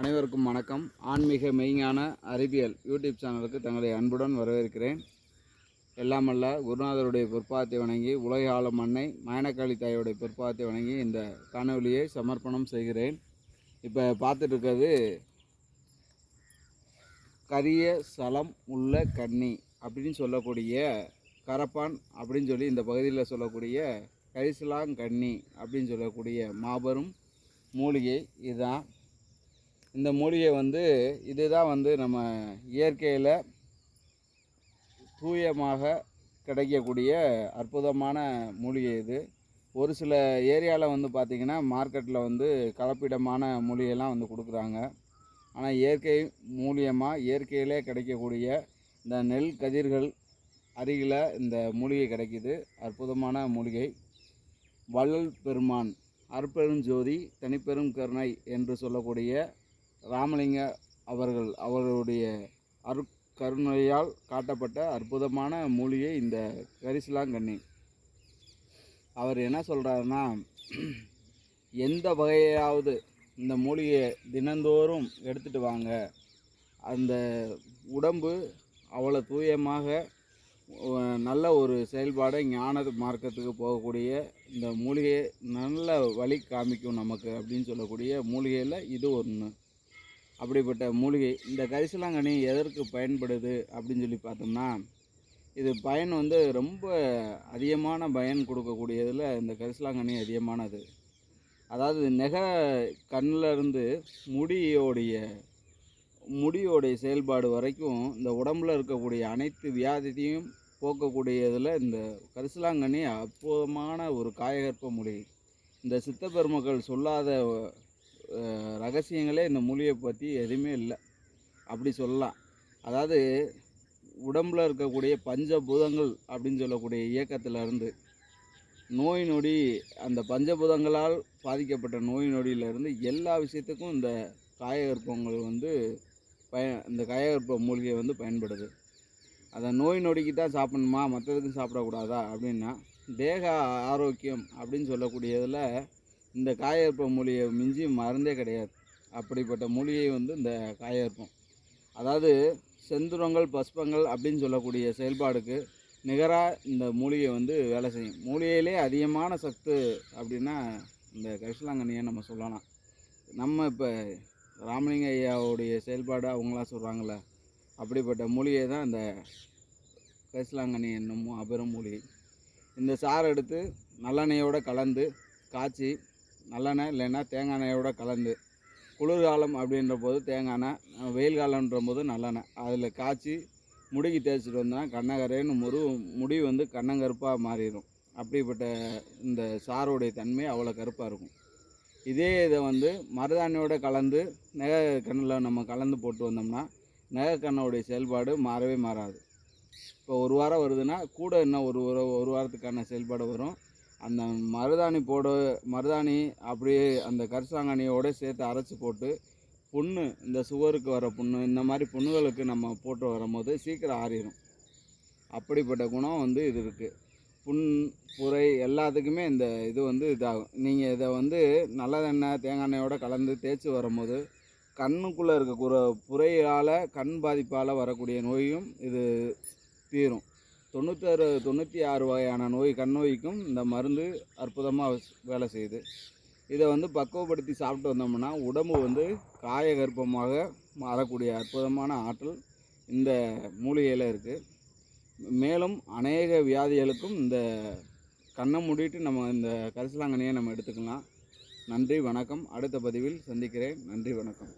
அனைவருக்கும் வணக்கம். ஆன்மீக மெய்ஞான அறிவியல் யூடியூப் சேனலுக்கு தங்களை அன்புடன் வரவேற்கிறேன். எல்லாமல்ல குருநாதருடைய பொற்பாதத்தை வணங்கி உலக ஆளும் அன்னை மயனக்காளி தாயோடைய பொற்பாதத்தை வணங்கி இந்த காணொலியை சமர்ப்பணம் செய்கிறேன். இப்போ பார்த்துட்டு இருக்கிறது கரிய சலம் உள்ள கன்னி அப்படின்னு சொல்லக்கூடிய கரப்பான் அப்படின்னு சொல்லி இந்த பகுதியில் சொல்லக்கூடிய கரிசலாங்கண்ணி அப்படின்னு சொல்லக்கூடிய மாபெரும் மூலிகை இதுதான். இந்த மூலிகை வந்து இதுதான் வந்து நம்ம இயற்கையில் தூயமாக கிடைக்கக்கூடிய அற்புதமான மூலிகை இது. ஒரு சில ஏரியாவில் வந்து பார்த்திங்கன்னா மார்க்கெட்டில் வந்து கலப்பிடமான மூலிகைலாம் வந்து கொடுக்குறாங்க. ஆனால் இயற்கை மூலியமாக இயற்கையிலே கிடைக்கக்கூடிய இந்த நெல் கதிர்கள் அருகில் இந்த மூலிகை கிடைக்கிது. அற்புதமான மூலிகை. வள்ளல் பெருமான் அற்பெருஞ்சோதி தனிப்பெரும் கருணை என்று சொல்லக்கூடிய ராமலிங்க அவர்கள் அவர்களுடைய அருட்கருணையால் காட்டப்பட்ட அற்புதமான மூலிகை இந்த கரிசலாங்கண்ணி. அவர் என்ன சொல்கிறாருன்னா எந்த வகையாவது இந்த மூலிகையை தினந்தோறும் எடுத்துகிட்டு வாங்க. அந்த உடம்பு அவ்வளோ தூயமாக நல்ல ஒரு செயல்பாடு ஞான மார்க்கத்துக்கு போகக்கூடிய இந்த மூலிகையை நல்ல வழி காமிக்கும் நமக்கு அப்படின்னு சொல்லக்கூடிய மூலிகையில் இது ஒன்று அப்படிப்பட்ட மூலிகை. இந்த கரிசலாங்கண்ணி எதற்கு பயன்படுது அப்படின்னு சொல்லி பார்த்தோம்னா இது பயன் வந்து ரொம்ப அதிகமான பயன் கொடுக்கக்கூடியதில் இந்த கரிசலாங்கண்ணி அதிகமானது. அதாவது நெக கண்ணில் இருந்து முடியோடைய முடியோடைய செயல்பாடு வரைக்கும் இந்த உடம்பில் இருக்கக்கூடிய அனைத்து வியாதியையும் போக்கக்கூடியதில் இந்த கரிசலாங்கண்ணி அற்புதமான ஒரு காயகற்ப மொழி இந்த சித்த பெருமக்கள் சொல்லாத ரகசியங்களே இந்த மூலிகை பற்றி எதுவுமே இல்லை. அப்படி சொல்லலாம். அதாவது உடம்பில் இருக்கக்கூடிய பஞ்சபூதங்கள் அப்படின்னு சொல்லக்கூடிய இயக்கத்தில் இருந்து நோய் நொடி அந்த பஞ்சபூதங்களால் பாதிக்கப்பட்ட நோய் நொடியிலிருந்து எல்லா விஷயத்துக்கும் இந்த காயகற்பங்கள் வந்து பய இந்த காயகற்ப மூலிகை வந்து பயன்படுது. அதை நோய் நொடிக்கு தான் சாப்பிடணுமா? மற்றதுக்கும் சாப்பிடக்கூடாதா? அப்படின்னா தேக ஆரோக்கியம் அப்படின்னு சொல்லக்கூடியதில் இந்த காயகற்ப மூலிகை மிஞ்சி மருந்தே கிடையாது. அப்படிப்பட்ட மூலிகை வந்து இந்த காயற்பம் அதாவது செந்துரங்கள் பஸ்பங்கள் அப்படின்னு சொல்லக்கூடிய செயல்பாடுக்கு நிகராக இந்த மூலிகை வந்து வேலை செய்யும். மூலிகையிலே அதிகமான சத்து அப்படின்னா இந்த கரிசலாங்கண்ணியை நம்ம சொல்லலாம். நம்ம இப்போ ராமலிங்க ஐயாவுடைய செயல்பாடு அவங்களாம் சொல்கிறாங்கள அப்படிப்பட்ட மூலிகை தான் இந்த கரிசலாங்கண்ணி என்னமோ அபெரும் மூலிகை. இந்த சாறை எடுத்து நல்லெண்ணெயோடு கலந்து காய்ச்சி நல்லெண்ணெய் இல்லைன்னா தேங்காய் எண்ணெயோட கலந்து. குளிர்காலம் அப்படின்ற போது தேங்காய் எண்ணெய் வெயில் காலம்ன்ற போது நல்லெண்ணெய். அதில் காய்ச்சி முடிக்கு தேய்ச்சிட்டு வந்தோம்னா கண்ணகரேன்னு முரு முடி வந்து கண்ணங்கருப்பாக மாறிடும். அப்படிப்பட்ட இந்த சாரோடைய தன்மை அவ்வளோ கருப்பாக இருக்கும். இதே இதை வந்து மருதாணியோட கலந்து நெக கண்ணில் நம்ம கலந்து போட்டு வந்தோம்னா நெக கண்ணோடைய செயல்பாடு மாறவே மாறாது. இப்போ ஒரு வாரம் வருதுன்னா கூட இன்னும் ஒரு ஒரு ஒரு வாரத்துக்கான செயல்பாடு வரும். அந்த மருதாணி போட மருதாணி அப்படியே அந்த கரிசாங்கண்ணியோட சேர்த்து அரைச்சி போட்டு புண்ணு இந்த சுகருக்கு வர புண்ணு இந்த மாதிரி புண்ணுகளுக்கு நம்ம போட்டு வரும்போது சீக்கிரம் ஆறிடும் அப்படிப்பட்ட குணம் வந்து இது இருக்குது புண் புரை எல்லாத்துக்குமே இந்த இது வந்து இதாகும். நீங்கள் இதை வந்து நல்லதெண்ணெய் தேங்காய் எண்ணெயோடு கலந்து தேய்ச்சி வரும்போது கண்ணுக்குள்ளே இருக்க குற புரையால் கண் பாதிப்பால் வரக்கூடிய நோயும் இது தீரும். தொண்ணூத்தாறு தொண்ணூற்றி ஆறு வகையான நோய் கண் நோய்க்கும் இந்த மருந்து அற்புதமாக வேலை செய்யுது. இதை வந்து பக்குவப்படுத்தி சாப்பிட்டு வந்தோம்னா உடம்பு வந்து காயகற்பமாக மாறக்கூடிய அற்புதமான ஆற்றல் இந்த மூலிகையில் இருக்குது மேலும் அநேக வியாதிகளுக்கும் இந்த கண்ணை மூடிட்டு நம்ம இந்த கரிசலாங்கண்ணியை நம்ம எடுத்துக்கலாம். நன்றி வணக்கம். அடுத்த பதிவில் சந்திக்கிறேன். நன்றி வணக்கம்.